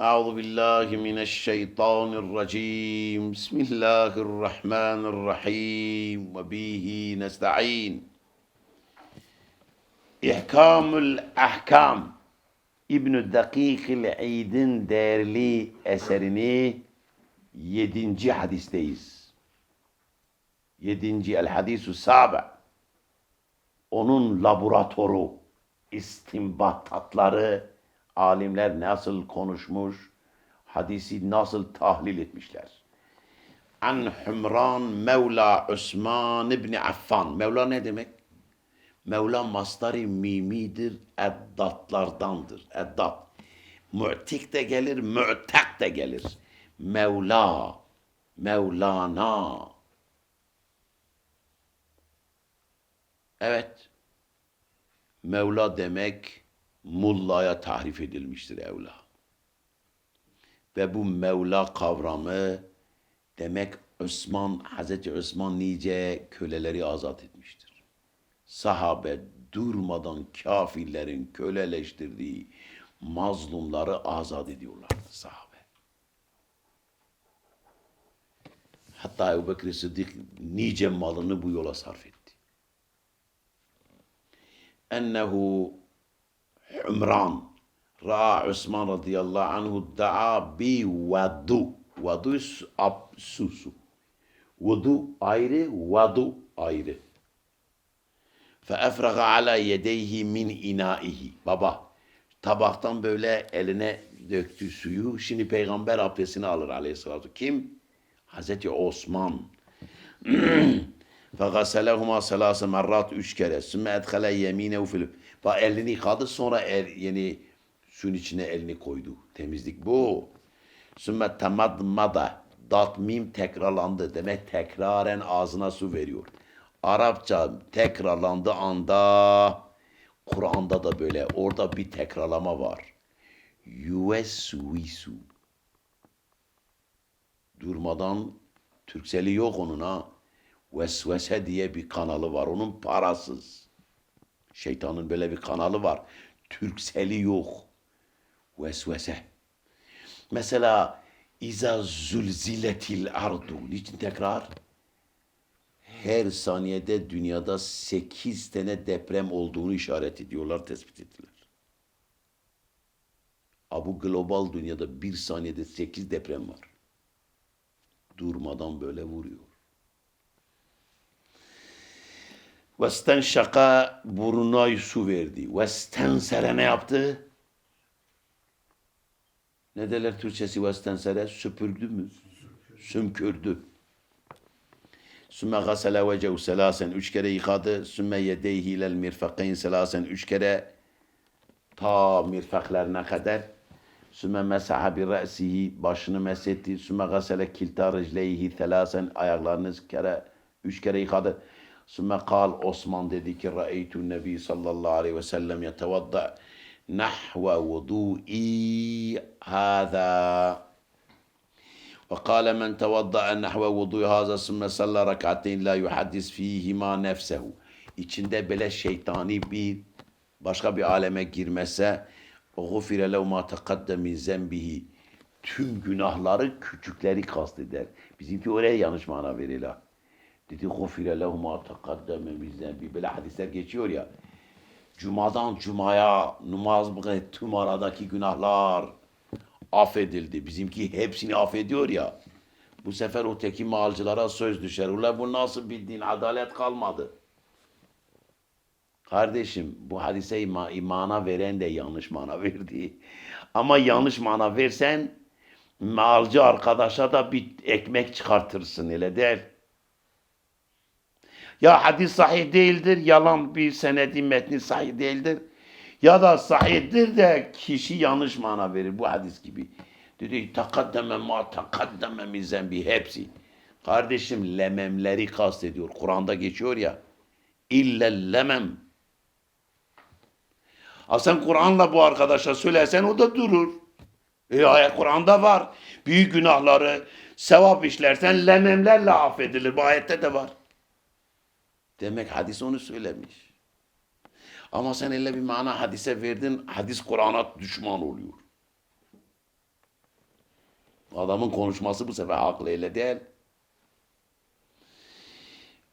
أعوذ بالله من الشيطان الرجيم بسم الله الرحمن الرحيم وبه نستعين İhkamül Ahkam İbn-i Dakikil İd'in değerli eserini yedinci hadisteyiz. Yedinci El Hadisu Sabe. Onun laboratuvarı, istimbatatları, alimler nasıl konuşmuş, hadisi nasıl tahlil etmişler. An Hümran Mevla Osman İbni Affan. Mevla ne demek? Mevla mastarı mimidir, eddatlardandır. Eddat. Mu'tik de gelir, mu'tak de gelir. Mevla, Mevlana. Evet. Mevla demek mullaya tahrif edilmiştir evla. Ve bu Mevla kavramı demek Osman, Hazreti Osman nice köleleri azat etmiştir. Sahabe durmadan kafirlerin köleleştirdiği mazlumları azat ediyorlardı sahabe. Hatta Ebu Bekir Sıddık nice malını bu yola sarf etti. Ennehu Ümran Ra Osman radıyallahu anhu da'a bi vadu. Vadu su su. Vudu ayrı, vadu ayrı. فَاَفْرَغَ عَلَى يَدَيْهِ min inaihi. Baba, tabaktan böyle eline döktü suyu. Şimdi peygamber abdestini alır aleyhissalatu. Kim? Hazreti Osman. فَغَسَلَهُمَا سَلَاسَ merrat Üç kere. ثُمَّ اَدْخَلَ يَم۪ينَهُ فِلِمْ Bak elini yıkadı sonra el, yeni suyun içine elini koydu. Temizlik bu. Sümme temadmada. Dat mim tekrarlandı. Demek tekraren ağzına su veriyor. Arapça tekrarlandığı anda Kur'an'da da böyle. Orada bir tekrarlama var. Yüvesvisu. Durmadan Türkseli yok onun ha. Vesvese diye bir kanalı var. Onun parasız. Şeytanın böyle bir kanalı var. Türkseli yok. Vesvese. Mesela İza zulziletil ardu. Niçin tekrar? her saniyede dünyada 8 tane deprem olduğunu işaret ediyorlar, tespit ettiler. Abu global dünyada bir saniyede 8 deprem var. Durmadan böyle vuruyor. Vesten şaka burnuna su verdi. Vesten sere ne yaptı? Ne derler Türkçesi vesten sere? Süpürdü mü? Sümkürdü. Sümme gasele vecehu selasen üç kere yıkadı. Sümme yedeyhi ilel mirfakayn selasen üç kere ta mirfaklarına kadar. Sümme mesaha bi re'sihi başını mesetti. Sümme gasele kilta ricleyhi selasen ayaklarını kere üç kere yıkadı. Sümme kal Osman dedi ki Ra'eytu nebi sallallahu aleyhi ve sellem yetevadda nahve vudu'i hâzâ. وقال من توضأ نحو وضوء هذا ثم صلى ركعتين لا يحدث فيهما نفسه içinde böyle şeytani bir başka bir aleme girmese غُفِرَ لَوْ مَا تَقَدَّ مِنْ زَنْبِهِ tüm günahları küçükleri kasteder. Bizimki oraya yanlış mana veriyorlar. Dedi gufire lehuma tekaddeme mizden bir böyle hadisler geçiyor ya. Cumadan cumaya namaz bırak tüm aradaki günahlar affedildi. Bizimki hepsini affediyor ya. Bu sefer o teki malcılara söz düşer. Ula bu nasıl bildiğin adalet kalmadı. Kardeşim bu hadise ima, imana veren de yanlış mana verdi. Ama yanlış mana versen malcı arkadaşa da bir ekmek çıkartırsın öyle der. Ya hadis sahih değildir, yalan bir senedi metni sahih değildir ya da sahihtir de kişi yanlış mana verir bu hadis gibi. Dedi takaddeme ma takaddeme min bir hepsi. Kardeşim lememleri kastediyor. Kur'an'da geçiyor ya. İlle lemem. Ha sen Kur'an'la bu arkadaşa söylesen o da durur. E ayet Kur'an'da var. Büyük günahları sevap işlersen lememlerle affedilir. Bu ayette de var. Demek hadis onu söylemiş. Ama sen elle bir mana hadise verdin, hadis Kur'an'a düşman oluyor. Adamın konuşması bu sefer haklı öyle değil.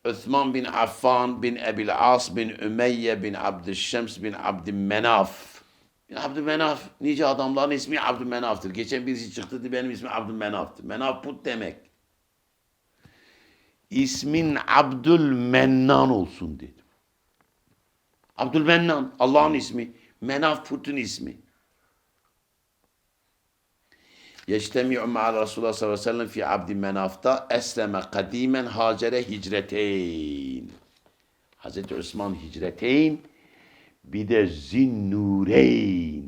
Osman bin Affan bin Ebil As bin Ümeyye bin Abdüşşems bin Abdümenaf. Bin Abdümenaf nice adamların ismi Abdümenaf'tır. Geçen birisi çıktı dedi benim ismim Abdümenaf'tır. Menaf put demek. İsmin Abdülmennan olsun dedim. Abdülmennan Allah'ın ismi. Menaf putun ismi. Yeştemi'u ma'al Resulullah sallallahu aleyhi ve sellem fi abdi menafta esleme kadimen Hacer'e hicreteyn. Hazreti Osman hicreteyn bir de zinnureyn.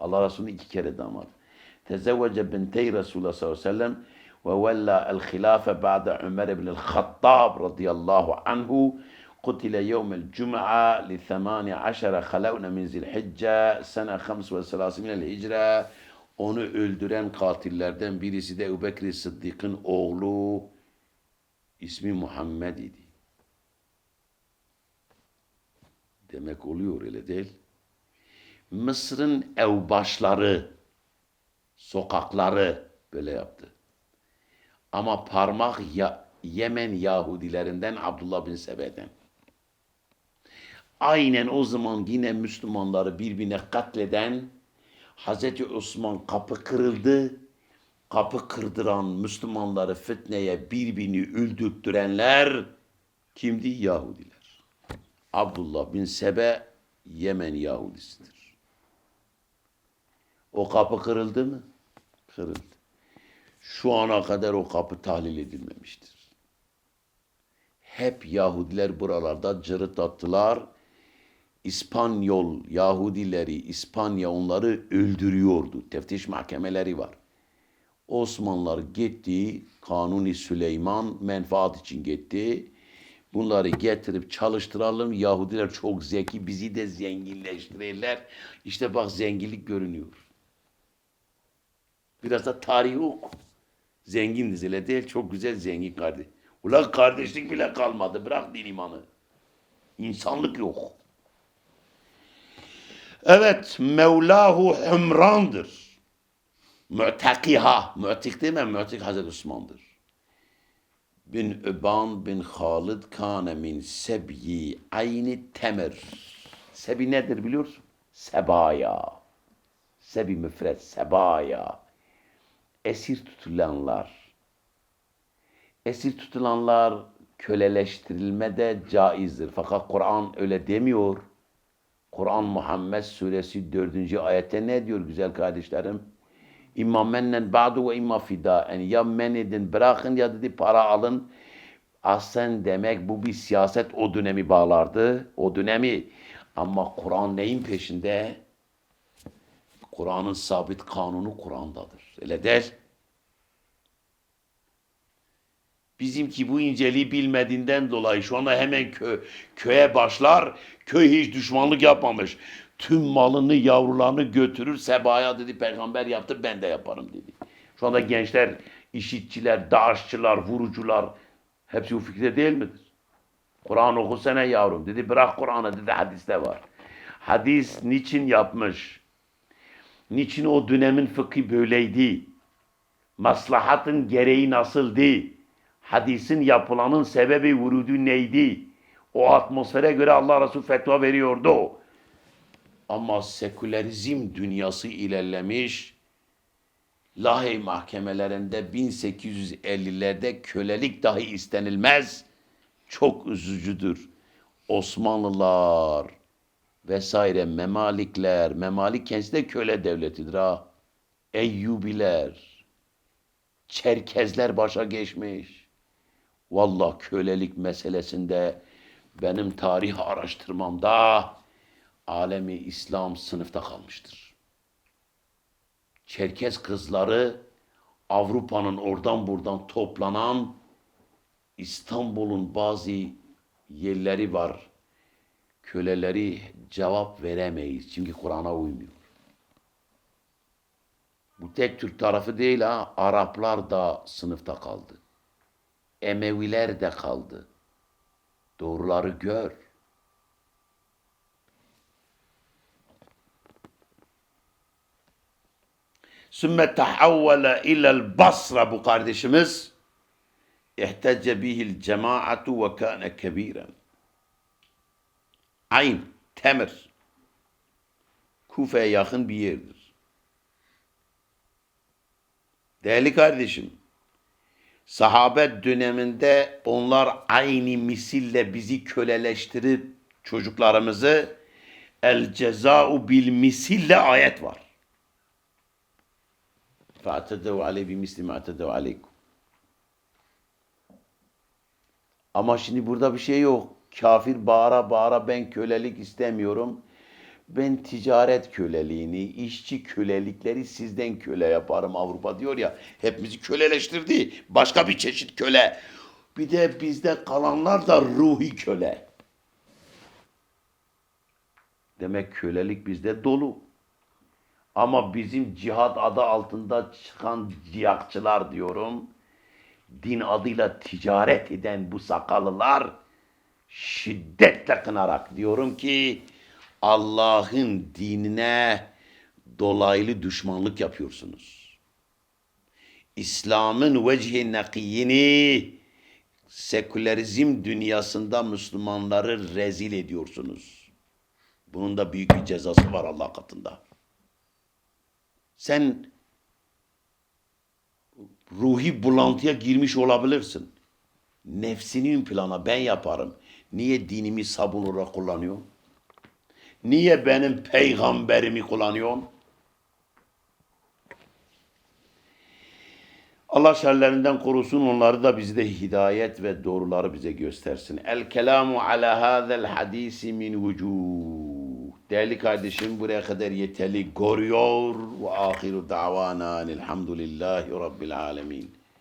Allah Resulü iki kere damat. Tezevvece bintey Resulullah sallallahu aleyhi ve sellem ve vella el hilafe ba'de Ömer ibn el-Hattab radıyallahu anhu قتل يوم الجمعة لثمانية عشر خلونا من ذي الحجة سنة خمس وثلاثين من الهجرة onu öldüren katillerden birisi de Ebu Bekir Sıddık'ın oğlu ismi Muhammed idi. Demek oluyor öyle değil. Mısır'ın evbaşları, sokakları böyle yaptı. Ama parmak ya, Yemen Yahudilerinden Abdullah bin Sebe'den. Aynen o zaman yine Müslümanları birbirine katleden Hazreti Osman kapı kırıldı. Kapı kırdıran Müslümanları fitneye birbirini öldürttürenler kimdi? Yahudiler. Abdullah bin Sebe Yemen Yahudisidir. O kapı kırıldı mı? Kırıldı. Şu ana kadar o kapı tahlil edilmemiştir. Hep Yahudiler buralarda cırıt attılar. İspanyol Yahudileri, İspanya onları öldürüyordu. Teftiş mahkemeleri var. Osmanlılar gitti, Kanuni Süleyman menfaat için gitti. Bunları getirip çalıştıralım. Yahudiler çok zeki, bizi de zenginleştirirler. İşte bak zenginlik görünüyor. Biraz da tarihi oku. Zengin öyle değil, çok güzel zengin kardeş. Ulan kardeşlik bile kalmadı, bırak din imanı. İnsanlık yok. Evet, Mevlahu Hümran'dır. Mü'tekiha, mü'tek değil mi? Mü'tek Hazreti Osman'dır. Bin Üban bin Halid kâne min sebyi ayni temir. Sebi nedir biliyorsun? Sebaya. Sebi müfret, sebaya. Esir tutulanlar. Esir tutulanlar köleleştirilme de caizdir. Fakat Kur'an öyle demiyor. Kur'an Muhammed suresi 4. ayette ne diyor güzel kardeşlerim? İmma mennen ba'du ve imma fidaen. Ya men edin bırakın ya dedi para alın. Aslen demek bu bir siyaset o dönemi bağlardı. O dönemi. Ama Kur'an neyin peşinde? Kur'an'ın sabit kanunu Kur'an'dadır. Öyle değil. Bizimki bu inceliği bilmediğinden dolayı şu anda hemen kö, köye başlar. Köy hiç düşmanlık yapmamış. Tüm malını, yavrularını götürür. Sebaya dedi peygamber yaptı ben de yaparım dedi. Şu anda gençler, işitçiler, dağışçılar, vurucular hepsi bu fikirde değil midir? Kur'an okusana yavrum dedi. Bırak Kur'an'ı dedi hadiste var. Hadis niçin yapmış? Niçin o dönemin fıkhi böyleydi? Maslahatın gereği nasıldı? hadisin yapılanın sebebi vurudu neydi? O atmosfere göre Allah Resulü fetva veriyordu. Ama sekülerizm dünyası ilerlemiş. Lahey mahkemelerinde 1850'lerde kölelik dahi istenilmez. Çok üzücüdür. Osmanlılar vesaire memalikler, memalik kendisi de köle devletidir ha. Eyyubiler, Çerkezler başa geçmiş. Vallahi kölelik meselesinde benim tarih araştırmamda alemi İslam sınıfta kalmıştır. Çerkez kızları Avrupa'nın oradan buradan toplanan İstanbul'un bazı yerleri var. Köleleri cevap veremeyiz. Çünkü Kur'an'a uymuyor. Bu tek Türk tarafı değil ha. Araplar da sınıfta kaldı. Emeviler de kaldı. Doğruları gör. Sümme tahavvele ilel Basra bu kardeşimiz. İhtecce bihil cemaatu ve kâne kebiren. Ayn, Temir. Kufe'ye yakın bir yerdir. Değerli kardeşim, sahabe döneminde onlar aynı misille bizi köleleştirip çocuklarımızı el cezau bil misille ayet var. Fa'tedev aleyh bi misli ma'tedev aleykum. Ama şimdi burada bir şey yok. Kafir bağıra bağıra ben kölelik istemiyorum. Ben ticaret köleliğini, işçi kölelikleri sizden köle yaparım Avrupa diyor ya. Hepimizi köleleştirdi. Başka bir çeşit köle. Bir de bizde kalanlar da ruhi köle. Demek kölelik bizde dolu. Ama bizim cihat adı altında çıkan cihakçılar diyorum, din adıyla ticaret eden bu sakallılar şiddetle kınarak diyorum ki Allah'ın dinine dolaylı düşmanlık yapıyorsunuz. İslam'ın vecihi nakiyini sekülerizm dünyasında Müslümanları rezil ediyorsunuz. Bunun da büyük bir cezası var Allah katında. Sen ruhi bulantıya girmiş olabilirsin. Nefsini ön plana ben yaparım. Niye dinimi sabun olarak kullanıyorsun? Niye benim peygamberimi kullanıyorsun? Allah şerlerinden korusun onları da bize de hidayet ve doğruları bize göstersin. El kelamu ala hadel hadisi min vucuh. Değerli kardeşim buraya kadar yeterli görüyor. Ve ahiru davana elhamdülillahi rabbil alemin.